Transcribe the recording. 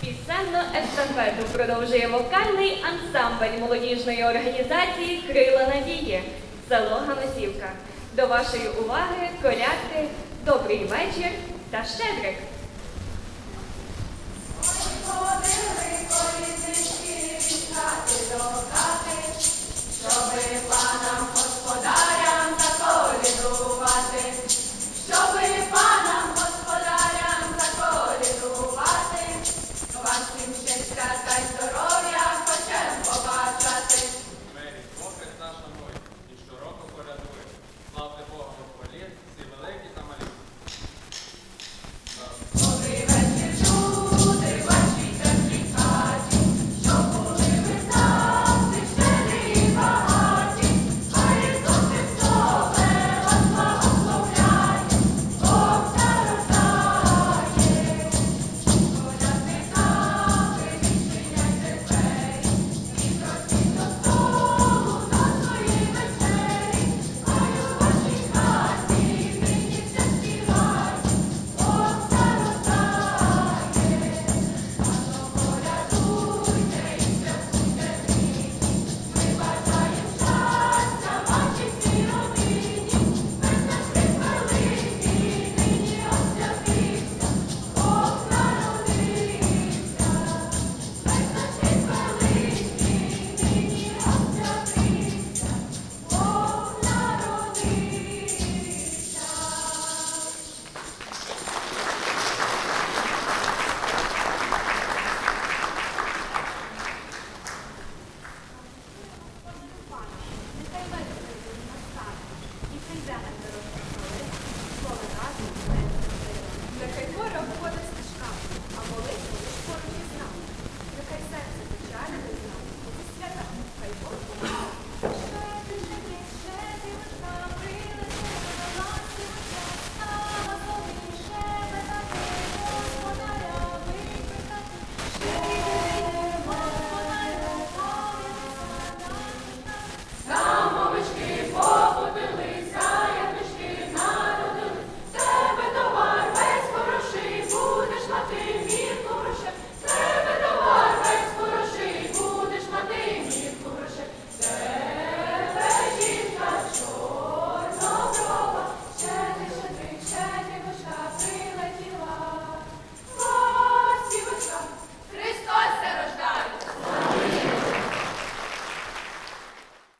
Пісенну естафету продовжує вокальний ансамбль молодіжної організації Крила Надії, село Ганосівка. До вашої уваги колядки, добрий вечір та щедрик.